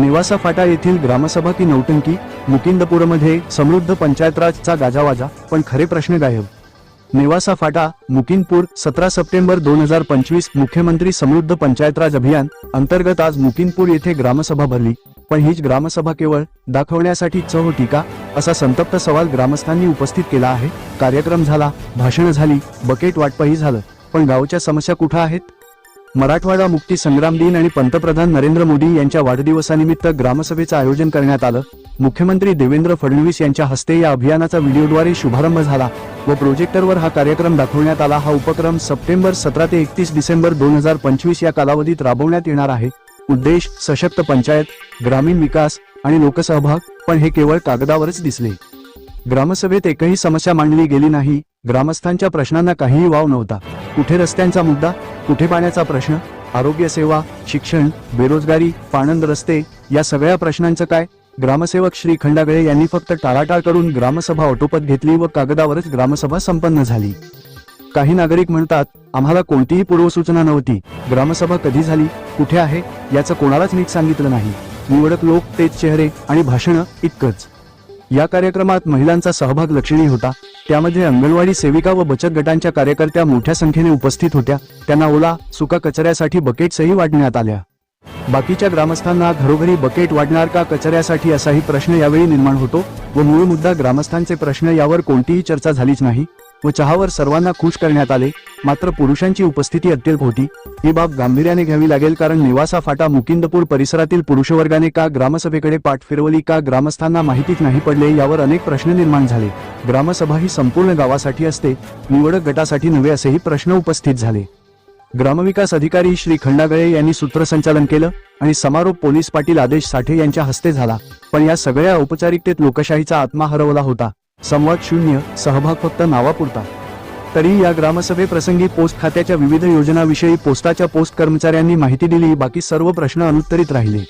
नेवासा फाटा येथील ग्रामसभा की नौटंकी मुकिंदपूरमध्ये समृद्ध पंचायतराजचा गाजावाजा पण खरे प्रश्न गायब. नेवासा फाटा मुकिंदपूर सतरा सप्टेंबर दोन हजार पंचवीस मुख्यमंत्री समृद्ध पंचायतराज अभियान अंतर्गत आज मुकिंदपूर येथे ग्रामसभा भरली. पण हीच ग्रामसभा केवळ दाखवण्यासाठी च टीका असा संतप्त सवाल ग्रामस्थांनी उपस्थित केला आहे. कार्यक्रम झाला भाषणं झाली बकेट वाटपही झालं. पण गावच्या समस्या कुठं आहेत? मराठवाडा मुक्ती संग्राम दिन आणि पंतप्रधान नरेंद्र मोदी यांच्या वाढदिवसानिमित्त ग्रामसभेचं आयोजन करण्यात आलं. मुख्यमंत्री देवेंद्र फडणवीस यांच्या हस्ते या अभियानाचा व्हिडिओद्वारे शुभारंभ झाला व प्रोजेक्टरवर हा कार्यक्रम दाखवण्यात आला. हा उपक्रम सप्टेंबर सतरा ते एकतीस डिसेंबर दोन हजार पंचवीस या कालावधीत राबवण्यात येणार आहे. उद्देश सशक्त पंचायत ग्रामीण विकास आणि लोकसहभाग पण हे केवळ कागदावरच दिसले. ग्रामसभेत एकही समस्या मांडली गेली नाही. ग्रामस्थांच्या प्रश्नांना काहीही वाव नव्हता. कुठे रस्त्यांचा मुद्दा कुठे पाण्याचा प्रश्न आरोग्य सेवा शिक्षण बेरोजगारी पाणंद रस्ते या सगळ्या प्रश्नांचं काय? ग्रामसेवक श्री खंडागळे यांनी फक्त टाळाटाळ करून ग्रामसभा ऑटोपत घेतली व कागदावरच ग्रामसभा संपन्न झाली. काही नागरिक म्हणतात आम्हाला कोणतीही पूर्वसूचना नव्हती. ग्रामसभा कधी झाली? कुठे आहे? याचं कोणालाच नीट सांगितलं नाही. निवडक लोक तेच चेहरे आणि भाषणं इतकंच. या कार्यक्रमात महिलांचा सहभाग लक्षणीय होता. त्यामध्ये अंगणवाडी सेविका व बचत गटांच्या कार्यकर्त्या मोठ्या संख्येने उपस्थित होत्या. त्यांना ओला सुका कचऱ्यासाठी बकेट्सही वाटण्यात आल्या. बाकीच्या ग्रामस्थांना घरोघरी बकेट वाढणार का कचऱ्यासाठी असाही प्रश्न यावेळी निर्माण होतो व मूळ मुद्दा ग्रामस्थांचे प्रश्न यावर कोणतीही चर्चा झालीच नाही. व चहावर सर्वांना खुश करण्यात आले. मात्र पुरुषांची उपस्थिती अत्यल्प होती ही बाब गांभीर्याने घ्यावी लागेल कारण निवासा फाटा मुकिंदपूर परिसरातील पुरुषवर्गाने का ग्रामसभेकडे पाठ फिरवली का ग्रामस्थांना माहितीच नाही पडले यावर अनेक प्रश्न निर्माण झाले. ग्रामसभा ही संपूर्ण गावासाठी असते निवडक गटासाठी नव्हे असेही प्रश्न उपस्थित झाले. ग्रामविकास अधिकारी श्री खंडागळे यांनी सूत्रसंचालन केलं आणि समारोप पोलीस पाटील आदेश साठे यांच्या हस्ते झाला. पण या सगळ्या औपचारिकतेत लोकशाहीचा आत्मा हरवला होता. संवाद शून्य सहभाग फक्त नावापुरता. तरी या ग्रामसभेप्रसंगी पोस्ट खात्याच्या विविध योजनाविषयी पोस्टाच्या पोस्ट कर्मचाऱ्यांनी माहिती दिली बाकी सर्व प्रश्न अनुत्तरित राहिले.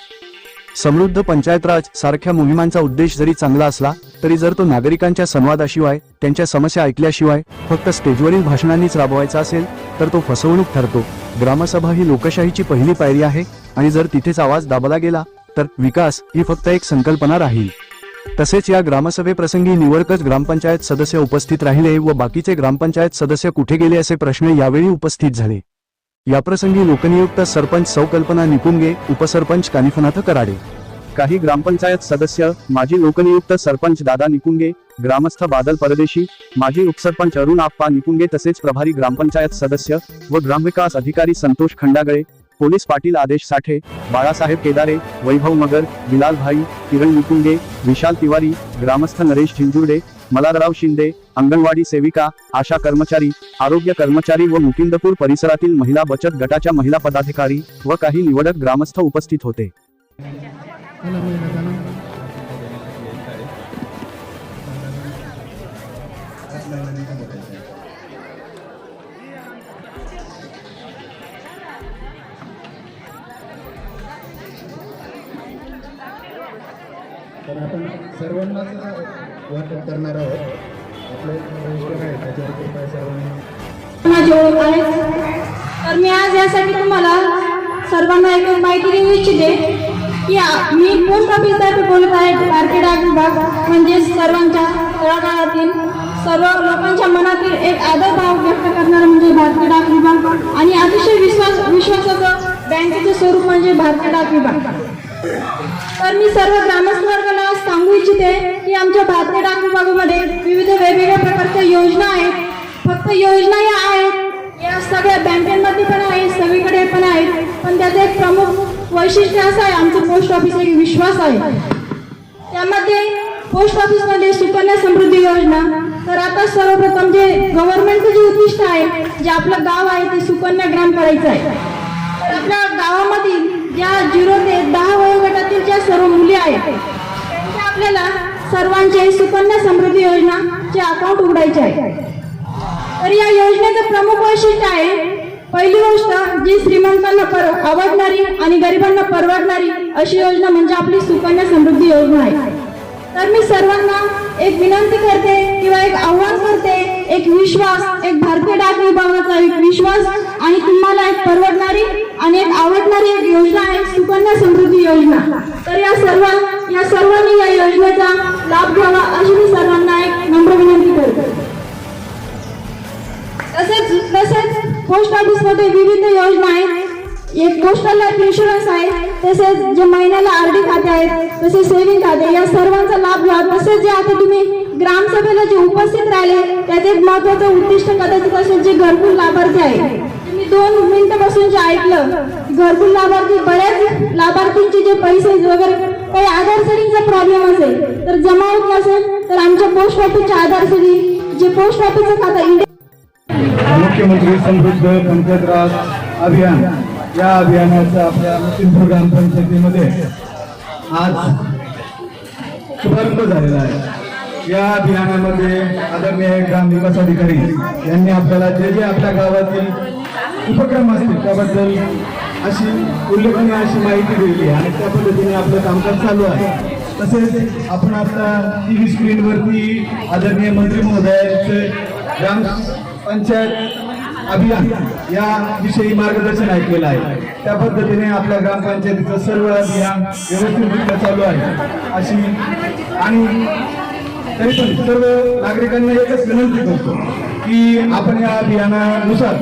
समृद्ध पंचायत राज सारख्या मोहिमांचा उद्देश जरी चांगला असला तरी जर तो नागरिकांच्या संवादाशिवाय त्यांच्या समस्या ऐकल्याशिवाय फक्त स्टेजवरील भाषणांनीच राबवायचा असेल तर तो फसवणूक ठरतो. ग्रामसभा ही लोकशाहीची पहिली पायरी आहे आणि जर तिथेच आवाज दाबला गेला तर विकास ही फक्त एक संकल्पना राहील. तसेच या ग्रामसभेप्रसंगी निवडकच ग्रामपंचायत सदस्य उपस्थित राहिले व बाकीचे ग्रामपंचायत सदस्य कुठे गेले असे प्रश्न यावेळी उपस्थित झाले. याप्रसंगी लोकनियुक्त सरपंच सौकल्पना निपुंगे उपसरपंच कानिफनाथ कराडे. काही ग्रामपंचायत सदस्य माजी लोकनियुक्त सरपंच दादा निपुंगे ग्रामस्थ बादल परदेशी माजी उपसरपंच अरुण आप्पा निपुंगे तसेच प्रभारी ग्रामपंचायत सदस्य व ग्रामविकास अधिकारी संतोष खंडागळे पोलीस पाटील आदेश साठे बाळासाहेब केदारे वैभव मगर बिलाल भाई किरण निकुंगे विशाल तिवारी ग्रामस्थ नरेश झिंजुर्डे मलादराव शिंदे अंगणवाडी सेविका आशा कर्मचारी आरोग्य कर्मचारी व मुकिंदपूर परिसरातील महिला बचत गटाच्या महिला पदाधिकारी व काही निवडक ग्रामस्थ उपस्थित होते. तर आपण सर्वांनाच वाटप करणार आहोत. आपले रजिस्टर आहे त्याच्यावर कृपया सर्वांनी माझी ओळख आहे. तर मी आज यासाठी तुम्हाला सर्वांना एक माहिती देऊ इच्छिते की मी पोस्ट ऑफिसतर्फे बोलत आहे भारतीय डाक विभाग म्हणजे सर्वांच्या तळागाळातील सर्व लोकांच्या मनातील एक आदर भाव व्यक्त करणारा म्हणजे भारतीय डाक विभाग. आणि अतिशय विश्वास विश्वासाचं बँकेचं स्वरूप म्हणजे भारतीय डाक विभाग. तर मी सर्व ग्रामस्थ वर्गाला सांगू इच्छिते की आमच्या भारतीय डाक विभागामध्ये विविध वेगवेगळ्या प्रकारच्या योजना आहेत. फक्त योजना या आहेत. या सगळ्या बँकेमध्ये पण आहेत सगळीकडे पण आहेत. पण त्याचं एक प्रमुख वैशिष्ट्य असं आहे आमचं पोस्ट ऑफिस एक विश्वास आहे. त्यामध्ये पोस्ट ऑफिसमध्ये सुकन्या समृद्धी योजना. तर आता सर्वप्रथम जे गव्हर्नमेंटचं जे उद्दिष्ट आहे जे आपलं गाव आहे ते सुकन्या ग्राम करायचं आहे. तर आपल्या गावामधील ज्या झिरो ते दहा वयोगटातील ज्या सर्व मुली आहेत त्यांच्या आपल्याला सर्वांचे सुकन्या समृद्धी योजनाचे अकाउंट उघडायचे आहे. तर या योजनेचं प्रमुख वैशिष्ट्य आहे पहिली गोष्ट जी श्रीमंतांना पर आवडणारी आणि गरिबांना परवडणारी अशी योजना म्हणजे आपली सुकन्या समृद्धी योजना आहे. तर मी सर्वांना एक विनंती करते किंवा एक आव्हान करते एक विश्वास एक भारतीय डाक विभागाचा एक विश्वास आणि तुम्हाला एक परवडणारी आणि एक आवडणारी एक योजना आहे सुकन्या समृद्धी योजना. तर या सर्व या सर्वांनी या योजनेचा लाभ घ्यावा अशी मी सर्वांना एक नम्र विनंती करते. तसेच तसेच पोस्ट ऑफिसमध्ये विविध योजना आहेत. एक पोस्टल लाईफ इन्शुरन्स आहे तसेच जे महिन्याला आरडी खाते आहेत तसेच सेव्हिंग खाते या सर्वांचा लाभ घ्या. तसेच जे आता तुम्ही ग्रामसभेला जे उपस्थित राहिले त्याचे एक महत्वाचं उद्दिष्ट कदाचित असेल जे घरकुल लाभार्थी आहे मी दोन मिनिटापासून जे ऐकलं घरकुल लाभार्थी बऱ्याच लाभार्थींचे जे पैसे वगैरे काही आधार प्रॉब्लेम असेल तर जमा होत नसेल तर आमच्या पोस्ट ऑफिसच्या आधार जे पोस्ट ऑफिसचं खाता इंडिया मुख्यमंत्री समृद्ध पंचायत राज अभियान या अभियानाचा आपल्या मुकिंदपूर ग्रामपंचायतीमध्ये आज शुभारंभ झालेला आहे. या अभियानामध्ये आदरणीय ग्राम विकास अधिकारी यांनी आपल्याला जे जे आपल्या गावातील उपक्रम असतील त्याबद्दल अशी उल्लेखनीय अशी माहिती दिली आणि त्या पद्धतीने आपलं कामकाज चालू आहे. तसेच आपण आता टी व्ही स्क्रीनवरती आदरणीय मंत्री महोदयांचे ग्राम पंचायत अभियान या विषयी मार्गदर्शन ऐकलेलं आहे. त्या पद्धतीने आपल्या ग्रामपंचायतीचं सर्व अभियान व्यवस्थितरित्या चालू आहे. अशी आणि तरी पण सर्व नागरिकांना एकच विनंती करतो की आपण या अभियानानुसार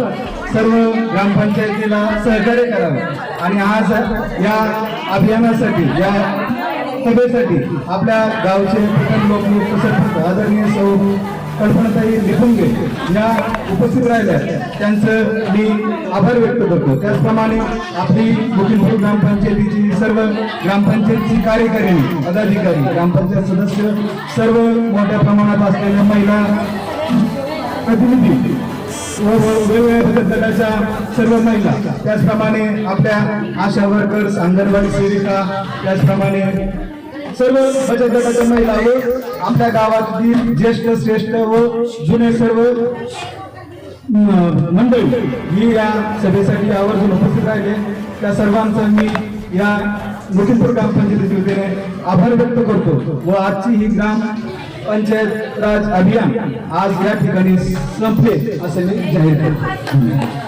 सर्व ग्रामपंचायतीला सहकार्य करावं. आणि आज या अभियानासाठी या सभेसाठी आपल्या गावचे प्रथम लोकनियुक्त सरपंच आदरणीय सौ कल्पनाताई निपुंगे या उपस्थित राहिल्या. त्यांचं मी आभार व्यक्त करतो. त्याचप्रमाणे आपली मुकिंदपूर ग्रामपंचायतीची सर्व ग्रामपंचायतीची कार्यकारिणी पदाधिकारी ग्रामपंचायत सदस्य सर्व मोठ्या प्रमाणात असलेल्या महिला प्रतिनिधी व वेगवेगळ्या बचत गटाच्या सर्व महिला त्याचप्रमाणे आपल्या आशा वर्कर्स अंगणवाडी सेविका त्याचप्रमाणे सर्व बचत गटाच्या महिला व आपल्या गावातील ज्येष्ठ श्रेष्ठ व जुने सर्व मंडळी ही या सभेसाठी आवर्जून उपस्थित राहिले. त्या सर्वांचा मी या मुकिंदपूर ग्रामपंचायतीच्या वतीने आभार व्यक्त करतो व आजची ही ग्राम पंचायत राज अभियान आज या ठिकाणी संपले असे मी जाहीर करतो.